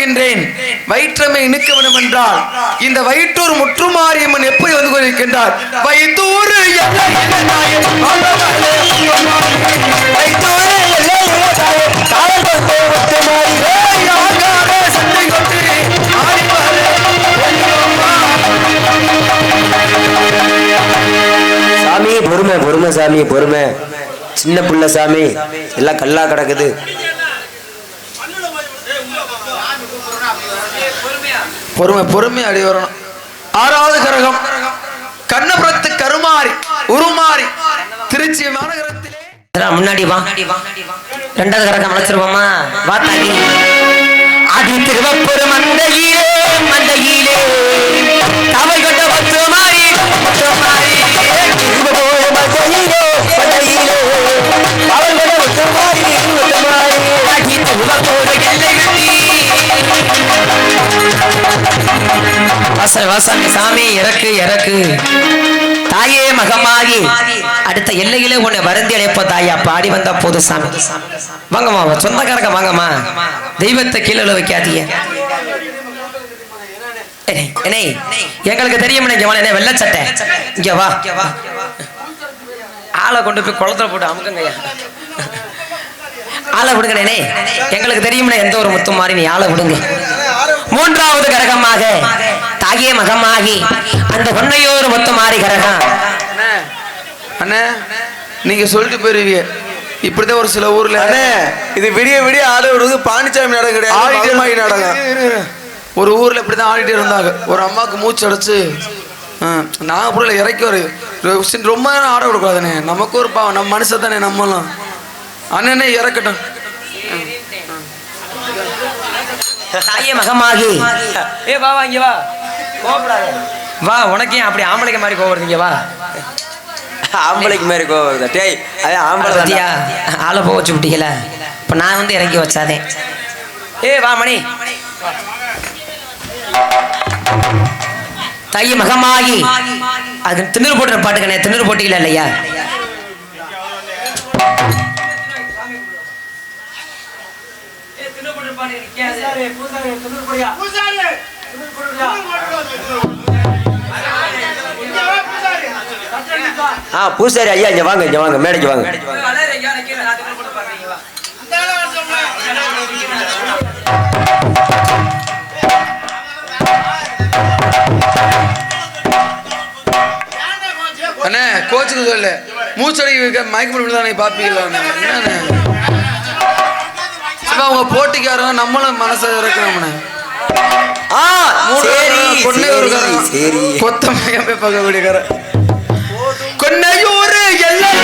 பார்க்கின்றேன். வயிற்றமை இணுக்க வேண்டும் என்றால் இந்த வயிற்றூர் முற்றுமாரியம்மன் எப்படி வந்து கொண்டிருக்கின்றார்? வயிற்றூர் சாமி பொறுமை பொறுமை சாமி பொறுமை. சின்ன புள்ள சாமி எல்லாம் கல்லா கிடக்குது. பொறுமை பொறுமை அடி வரணும். ஆறாவது கரகம். கண்ணபுரத்து கருமாறி உருமாறி திருச்சி மாநகரத்திலே. முன்னாடி வா. ரெண்டாவது கரகம் அழைச்சிருவோமா? வா தாயி. ஆதி வாசல் சாமி இறக்கு இறக்கு. தாயே மகமாகி அடுத்த எல்லையிலே உன்னை வருந்தி அழைப்ப தாயா. பாடி வந்தா போது சாமி. வாங்கம்மா சொந்தக்காரங்க வாங்கம்மா. தெய்வத்தை கீழே வைக்காதீங்க. எங்களுக்கு தெரியும் இங்க என்ன வெள்ளை சட்டை. இங்க வா. ஆளை கொண்டு போய் குளத்துல போட்டு அமுக்குங்கய்யா ஆளை விடுங்கண்ணே எங்களுக்கு தெரியும்னா எந்த ஒரு முத்து மாதிரி நீ ஆளை விடுங்க. மூன்றாவது கரகமாக தாகிய மகமாகி அந்த பொன்னையோரு முத்து மாறி கரகம் அண்ணே நீங்க சொல்லிட்டு போயிருவீங்க. இப்படிதான் ஒரு சில ஊர்ல அண்ணே இது விடிய விடிய ஆட விடுறது பாண்டிச்சாமி நாடகம் கிடையாது நாடகம். ஒரு ஊர்ல இப்படிதான் ஆடிட்டு இருந்தாங்க. ஒரு அம்மாவுக்கு மூச்சு அடைச்சு நாகப்பூர்ல இறக்கி ஒரு ரொம்ப நேரம் ஆட விடக்கூடாதுண்ணே. நமக்கு ஒரு பாவம் நம்ம மனுஷன் தானே நம்மளும். அண்ணனே இறக்கட்டும். தாயே மகமாகி. ஏ வா வா இங்க வா. வா உனக்கு ஏன் அப்படி ஆம்பளைக்கு மாதிரி கோபப்படுறீங்க வா. ஆம்பளைக்கு மாதிரி கோவம் வருதா? டேய் அது ஆம்பளை பத்தியா. ஆளை போக வச்சு விட்டீங்கல இப்ப நான் வந்து இறங்கி வச்சாதே. ஏ வா மணி. தாயி மகமாகி. அது திண்ணூறு போட்டுற பாட்டுக்கண்ணே திண்ணூறு போட்டிகளா இல்லையா? ஆ பூசாரி ஐயா இங்கே வாங்க இங்கே வாங்க மேடைக்கு வாங்க. அண்ணே கோச்சுக்கு சொல்ல. மூச்சடி மயக்க முடியும் தானே பாப்பீங்களா என்னண்ணே? சும்மா அவங்க போட்டிக்காரங்க நம்மளும் மனசை இறக்கணும்ண்ணே. ஆ சரி கொன்னையூர் சரி, சரி. கொத்தமையா போய் பார்க்கக்கூடிய கரை. கொன்னையூர் எல்லாம்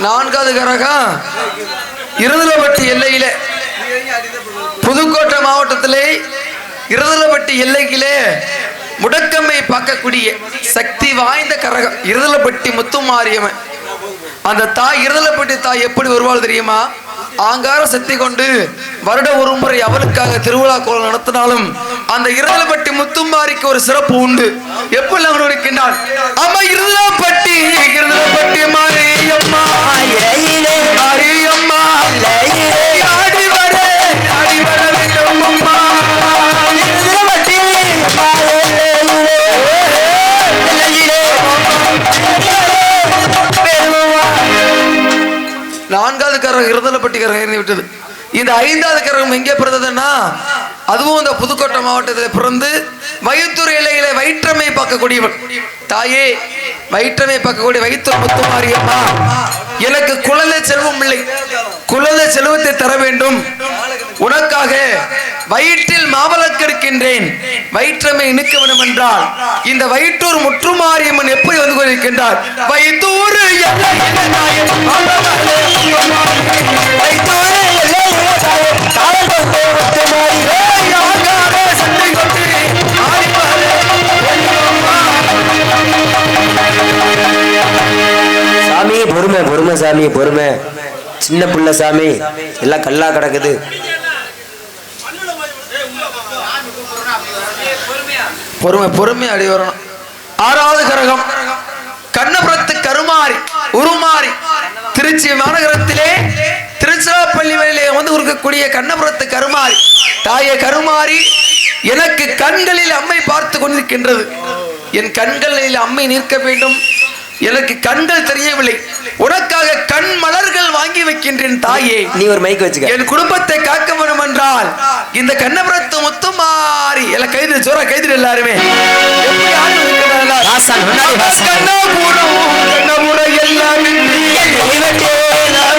நான்காவது கரகம். இருதலப்பட்டி எல்லையிலே புதுக்கோட்டை மாவட்டத்திலே இருதலப்பட்டி எல்லையிலே முடக்கம்மை பார்க்கக்கூடிய சக்தி வாய்ந்த கரகம் இருதலப்பட்டி முத்துமாரியம்மன். அந்த தாய் இருதலப்பட்டி தாய் எப்படி வருவாள் தெரியுமா? ஆங்கார சக்தி கொண்டு வருட ஒரு முறை அவளுக்காக திருவிழா கோலம் நடத்தினாலும் அந்த இருதலப்பட்டி முத்துமாரிக்கு ஒரு சிறப்பு உண்டு. எப்படி அவன் இருக்கின்றான்? அம்மா இருதலப்பட்டி இருதலப்பட்டி மாரியம்மா. ஆடி நான்காவது கரகம் இருதலப்பட்டி கரகம் இருந்து விட்டது. இந்த ஐந்தாவது கரகம் எங்கே பிறந்ததுன்னா அதுவும் இந்த புதுக்கோட்டை மாவட்டத்தில் பிறந்து வயிற்றுற இலையில வயிற்றமை பார்க்கக்கூடியவன். தாயே வயிற்றமை பார்க்கக்கூடிய வயிற்று முத்துமாரியம்மா. எனக்கு குழந்தை செல்வம் இல்லை. குழந்தை செல்வத்தை தர வேண்டும். உனக்காக வயிற்றில் மாவளக்கிருக்கின்றேன் வயிற்றமை இணுக்க வேண்டும் என்றால் இந்த வயிற்றூர் முற்றுமாரியம்மன் எப்படி வந்து கொண்டிருக்கின்றார்? வயிற்றூர் வயிற்றூர் சாமி பொறுமை. சின்ன பிள்ளை சாமி எல்லாம் கல்லா கிடக்குது. பொறுமை பொறுமை அடி வரணும் ஆறாவது கரகம். கண்ணபுரத்து கருமாறி உருமாறி திருச்சி மாநகரத்திலே திருச்சிராப்பள்ளி வழியிலே வந்து இருக்கக்கூடிய கண்ணபுரத்து கருமாறி தாய கருமாறி எனக்கு கண்களில் அம்மை பார்த்து கொண்டிருக்கின்றது. என் கண்களில் அம்மை நிற்க வேண்டும். எனக்கு கண்கள் தெரியவில்லை. உனக்காக கண் மலர்கள் வாங்கி வைக்கின்றேன் தாயே. நீ ஒரு மைக் வச்சுக்க. என் குடும்பத்தை காக்க வேண்டும் என்றால் இந்த கண்ணபுரத்து முத்துமாரி. எல்லாம் கைது ஜோரா கைது எல்லாருமே. கண்ணபுரம், கண்ணபுரம் எல்லாம்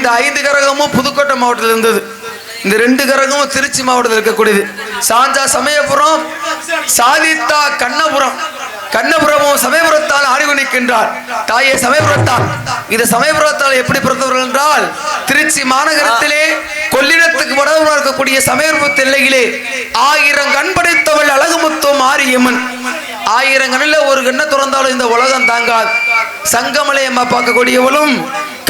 இந்த ஐந்து கரகமும் புதுக்கோட்டை மாவட்டத்தில் இருந்தது. இந்த ரெண்டு கரகமும் திருச்சி மாவட்டத்தில் இருக்கக்கூடியது. சாஞ்சா சமயபுரம் சாதித்தா கண்ணபுரம். கண்ணபுரமும் சமயபுரத்தால் ஆடிக்கொண்டிருக்கின்றார் தாயே சமயபுரத்தால். இந்த சமயபுரத்தால் எப்படி பிறந்தவர்கள் என்றால் திருச்சி மாநகரத்திலே கொள்ளிடத்துக்கு வடவராக இருக்கக்கூடிய சமயபுரத்து எல்லையிலே ஆயிரம் கண் படைத்தவள் அழகுமுத்தம் ஆரியம்மன் ஆயிரம் கண்ணில் ஒரு கண்ணை திறந்தாலும் இந்த உலகம் தாங்காது. சங்கமலை அம்மா பார்க்கக்கூடியவளும்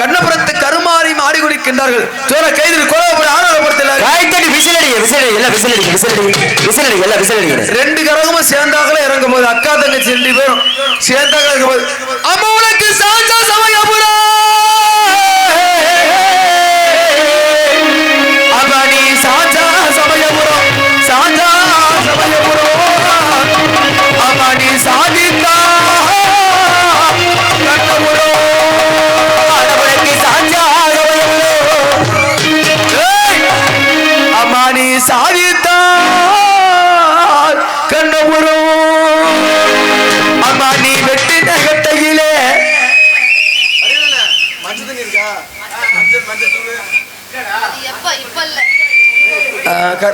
கண்ணபுரத்து கருமாறி மாறி குடிக்கின்றார்கள். ஜோர கைதில் கோலப்படி ஆணவப்படுத்தல காய்த்தடி விசில் அடிங்க விசில் அடி எல்லாம் விசில் அடிங்க விசில் அடிங்க விசில் அடிங்க எல்லாம் விசில் அடிங்க. ரெண்டு கரகமும் சேர்ந்தாங்களே இறங்கும் போது அக்கா தங்கச்சி ரெண்டு பேரும் சேர்ந்தாக இருக்கும் போது அம்மா உனக்கு சாஞ்சா சமயபுரம்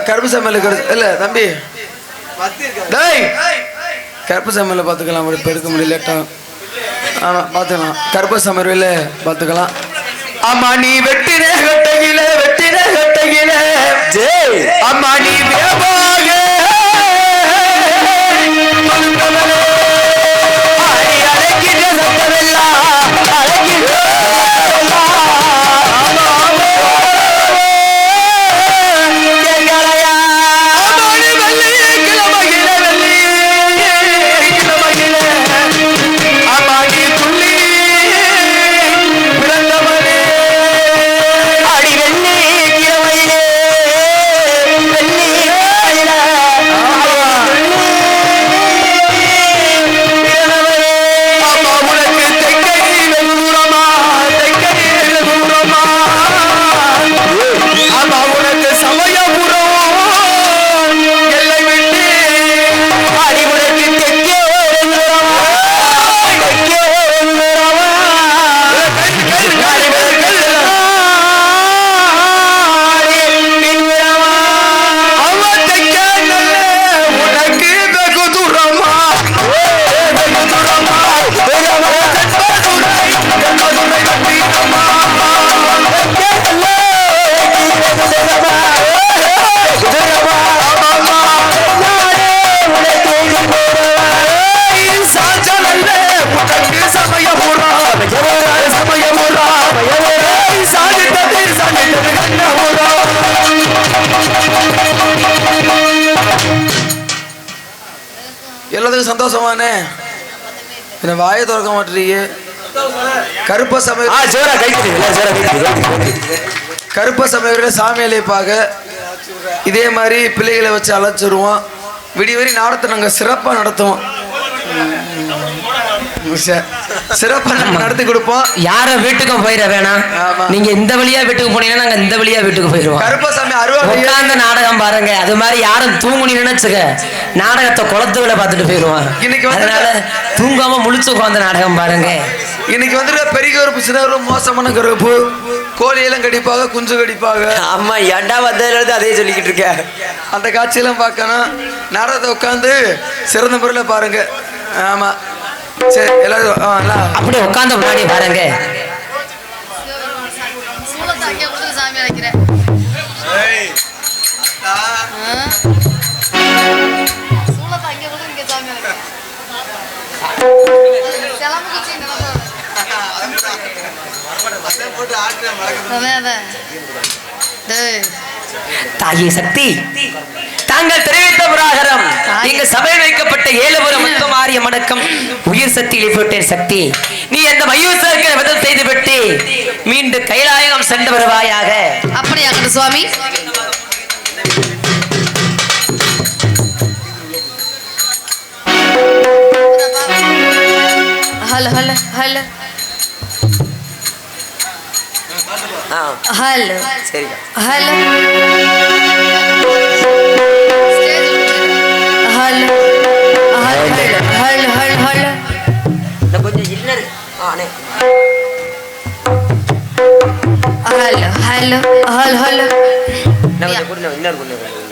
கருப்பு சமையல் இல்ல தம்பி. டேய்! கருப்பு சமையல் பார்த்துக்கலாம் இப்ப எடுக்க முடியல லேட்டா ஆமா பார்த்துக்கலாம். கருப்பு சமையல் பார்த்துக்கலாம். அம்மா நீ வெட்டின கட்டையில வெட்டின கட்டையில. ஜெய்! அம்மா நீ வேவாக மருந்தவளே. அடி சந்தோஷமானே என்ன வாயை திறக்க மாட்டீங்க கருப்ப சமயம் கருப்ப சமயம் பார்க்க இதே மாதிரி பிள்ளைகளை வச்சு அழைச்சிருவோம். விடிய வரி நாடத்தை நாங்கள் சிறப்பாக நடத்துவோம். நடத்தி கொடுப்போம். யார வீட்டுக்கும் போயிட வேணாம். நீங்க இந்த வழியா வீட்டுக்கு போனீங்கன்னா நாங்க இந்த வழியா வீட்டுக்கு போயிருவோம். அருவா உட்கார்ந்து நாடகம் பாருங்க. அது மாதிரி யாரும் தூங்குனி நினைச்சுக்க. நாடகத்தை குளத்துகளை பார்த்துட்டு போயிருவான் இன்னைக்கு வந்து- அதனால தூங்காம முழிச்சு உட்கார்ந்து நாடகம் பாருங்க. இன்னைக்கு வந்துட்டு பெரிய கருப்பு சின்ன கருப்பு மோசமான கருப்பு கோழியெல்லாம் கடிப்பாங்க குஞ்சு கடிப்பாங்க ஆமா ஏன்டா வந்ததுல இருந்து அதே சொல்லிக்கிட்டு இருக்க? அந்த காட்சியெல்லாம் பார்க்கணும். நாடகத்தை உட்காந்து சிறந்த முறையில் பாருங்க. ஆமா. சரி எல்லாரும் அப்படியே உட்கார்ந்த முன்னாடி பாருங்க. சூளத்தை அங்கே இங்கே சிலம்பு குச்சி தாயே சக்தி தாங்கள் தெரிவித்த புராகரம் இங்கு சபையில் வைக்கப்பட்ட ஏழுபுரம் மொத்தம் ஆரிய மடக்கம். உயிர் சக்தி எழுப்பிவிட்டேன் சக்தி. நீ அந்த மயூசருக்கு விதம் செய்துவிட்டு மீண்டும் கைலாயகம் சென்று வருவாயாக. அப்படியாகட்டும் சுவாமி ஹலோ ஹலோ ஹலோ ஹலோ சரிக்கா hello hello hello hello hello hello இன்னும் கொஞ்சம் இன்னர். ஆனே ஹலோ ஹலோ ஹலோ ஹலோ இன்னும் கொஞ்சம் இன்னொரு இன்னொரு